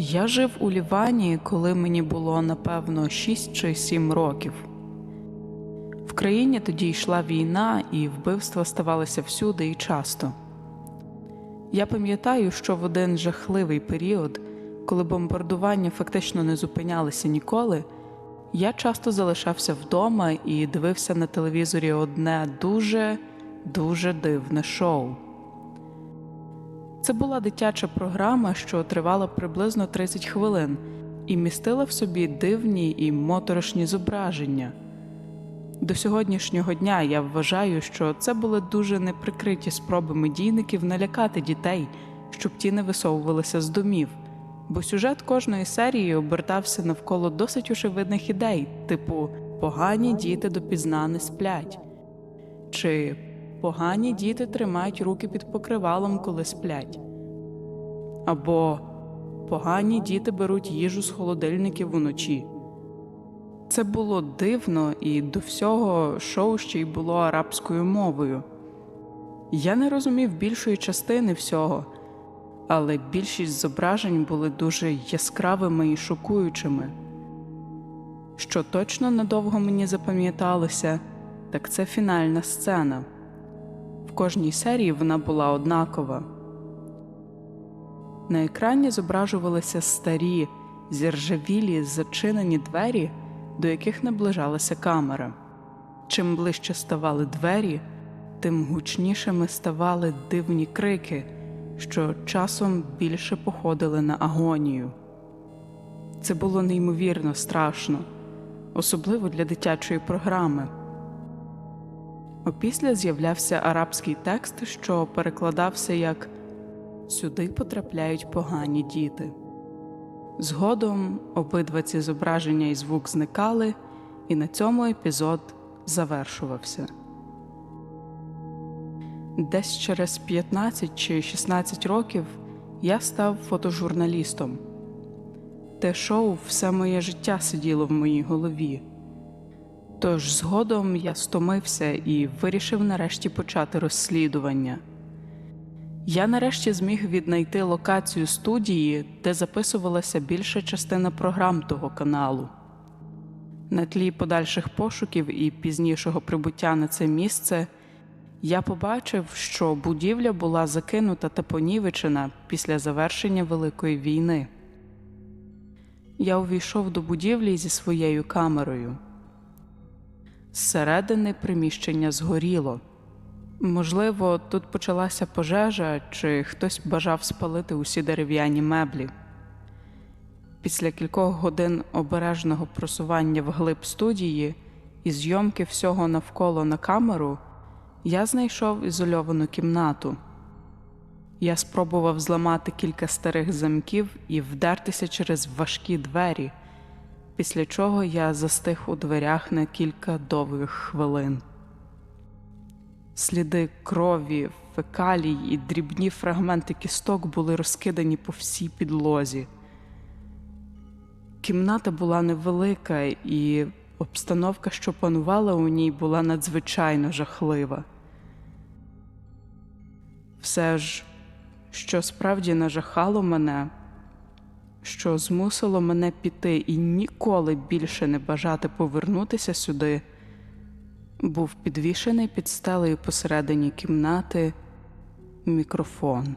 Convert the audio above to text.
Я жив у Лівані, коли мені було напевно 6 чи 7 років. В країні тоді йшла війна, і вбивства ставалися всюди і часто. Я пам'ятаю, що в один жахливий період, коли бомбардування фактично не зупинялися ніколи, я часто залишався вдома і дивився на телевізорі одне дуже, дуже дивне шоу. Це була дитяча програма, що тривала приблизно 30 хвилин, і містила в собі дивні і моторошні зображення. До сьогоднішнього дня я вважаю, що це були дуже неприкриті спроби медійників налякати дітей, щоб ті не висовувалися з домів, бо сюжет кожної серії обертався навколо досить очевидних ідей, типу погані діти допізна не сплять, чи погані діти тримають руки під покривалом, коли сплять, або погані діти беруть їжу з холодильників уночі. Це було дивно, і до всього шоу ще й було арабською мовою. Я не розумів більшої частини всього, але більшість зображень були дуже яскравими і шокуючими. Що точно надовго мені запам'яталося, так це фінальна сцена. Кожній серії вона була однакова. На екрані зображувалися старі, зіржавілі, зачинені двері до яких наближалася камера. Чим ближче ставали двері, тим гучнішими ставали дивні крики, що часом більше походили на агонію. Це було неймовірно страшно, особливо для дитячої програми. Опісля з'являвся арабський текст, що перекладався як Сюди потрапляють погані діти. Згодом обидва ці зображення і звук зникали, і на цьому епізод завершувався. Десь через 15 чи 16 років я став фотожурналістом. Те шоу все моє життя сиділо в моїй голові. Тож згодом я стомився і вирішив нарешті почати розслідування. Я нарешті зміг віднайти локацію студії, де записувалася більша частина програм того каналу. На тлі подальших пошуків і пізнішого прибуття на це місце я побачив, що будівля була закинута та понівечена після завершення Великої війни. Я увійшов до будівлі зі своєю камерою. Зсередини приміщення згоріло. Можливо, тут почалася пожежа, чи хтось бажав спалити усі дерев'яні меблі. Після кількох годин обережного просування вглиб студії і зйомки всього навколо на камеру я знайшов ізольовану кімнату. Я спробував зламати кілька старих замків і вдертися через важкі двері, після чого я застиг у дверях на кілька довгих хвилин. Сліди крові, фекалій і дрібні фрагменти кісток були розкидані по всій підлозі. Кімната була невелика, і обстановка, що панувала у ній, була надзвичайно жахлива. Все ж, що справді нажахало мене, що змусило мене піти і ніколи більше не бажати повернутися сюди був підвішений під стелею посередині кімнати мікрофон.